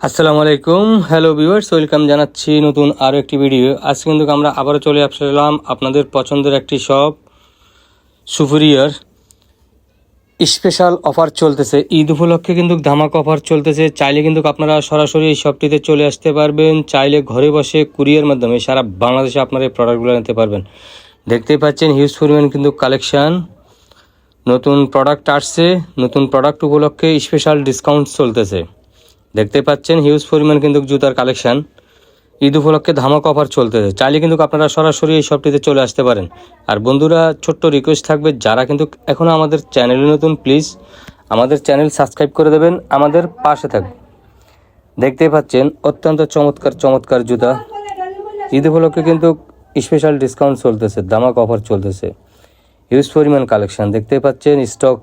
আসসালামু আলাইকুম। Hello viewers welcome জানাচ্ছি নতুন আরও একটি ভিডিও আজকে কিন্তু আমরা আবারও চলে আসলাম আপনাদের পছন্দের একটি শপ সুপিরিয়র স্পেশাল অফার চলতেছে। ঈদ উপলক্ষে কিন্তু ধামাক অফার চলতেছে। চাইলে কিন্তু আপনারা সরাসরি এই শপটিতে চলে আসতে পারবেন। চাইলে ঘরে বসে কুরিয়ার মাধ্যমে সারা বাংলাদেশে আপনারা এই প্রোডাক্টগুলো নিতে পারবেন। দেখতেই পাচ্ছেন হিউজ পরিমাণ কিন্তু কালেকশান নতুন প্রোডাক্ট আসছে। নতুন প্রোডাক্ট উপলক্ষে স্পেশাল ডিসকাউন্ট চলতেছে। দেখতে পাচ্ছেন হিউজ পরিমাণ কিন্তু জুতার কালেকশন ঈদ উপলক্ষে ধামাক অফার চলতেছে। চাইলে কিন্তু আপনারা সরাসরি এই শপটিতে চলে আসতে পারেন। আর বন্ধুরা, ছোট্ট রিকোয়েস্ট থাকবে, যারা কিন্তু এখনও আমাদের চ্যানেলে নতুন প্লিজ আমাদের চ্যানেল সাবস্ক্রাইব করে দেবেন, আমাদের পাশে থাকবে। দেখতেই পাচ্ছেন, অত্যন্ত চমৎকার চমৎকার জুতা। ঈদ উপলক্ষে কিন্তু স্পেশাল ডিসকাউন্ট চলতেছে, ধামাক অফার চলতেছে। হিউজ পরিমাণ কালেকশন দেখতে পাচ্ছেন স্টক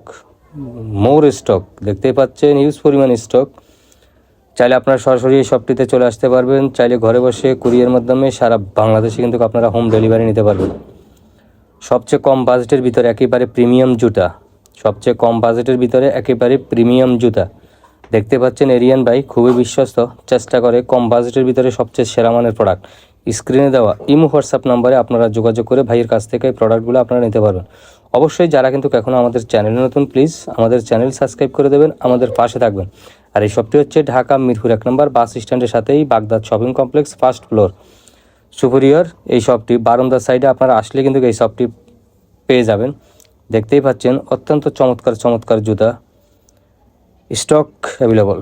মোর স্টক দেখতে পাচ্ছেন হিউজ পরিমাণ স্টক চাইলে আপনারা সরাসরি এই শপটিতে চলে আসতে পারবেন। চাইলে ঘরে বসে কুরিয়ার মাধ্যমে সারা বাংলাদেশে কিন্তু আপনারা হোম ডেলিভারি নিতে পারবেন। সবচেয়ে কম বাজেটের ভিতরে একেবারে প্রিমিয়াম জুতা। সবচেয়ে কম বাজেটের ভিতরে একেবারে প্রিমিয়াম জুতা। দেখতে পাচ্ছেন এরিয়ান ভাই খুবই বিশ্বস্ত, চেষ্টা করে কম বাজেটের ভিতরে সবচেয়ে সেরা মানের প্রোডাক্ট স্ক্রিনে দেওয়া ইমো হোয়াটসঅ্যাপ নাম্বারে আপনারা যোগাযোগ করে ভাইয়ের কাছ থেকে এই প্রোডাক্টগুলো আপনারা নিতে পারবেন। অবশ্যই যারা কিন্তু এখনও আমাদের চ্যানেলে নতুন প্লিজ আমাদের চ্যানেল সাবস্ক্রাইব করে দেবেন, আমাদের পাশে থাকবেন। আর এই শপটি হচ্ছে ঢাকা মিরপুর এক নম্বর বাস স্ট্যান্ডের সাথেই Baghdad shopping complex, first floor. Superior, এই শপটি বারন্দার সাইডে আপনারা আসলে কিন্তু এই শপটি পেয়ে যাবেন। দেখতেই পাচ্ছেন, অত্যন্ত চমৎকার চমৎকার জুতা। Stock available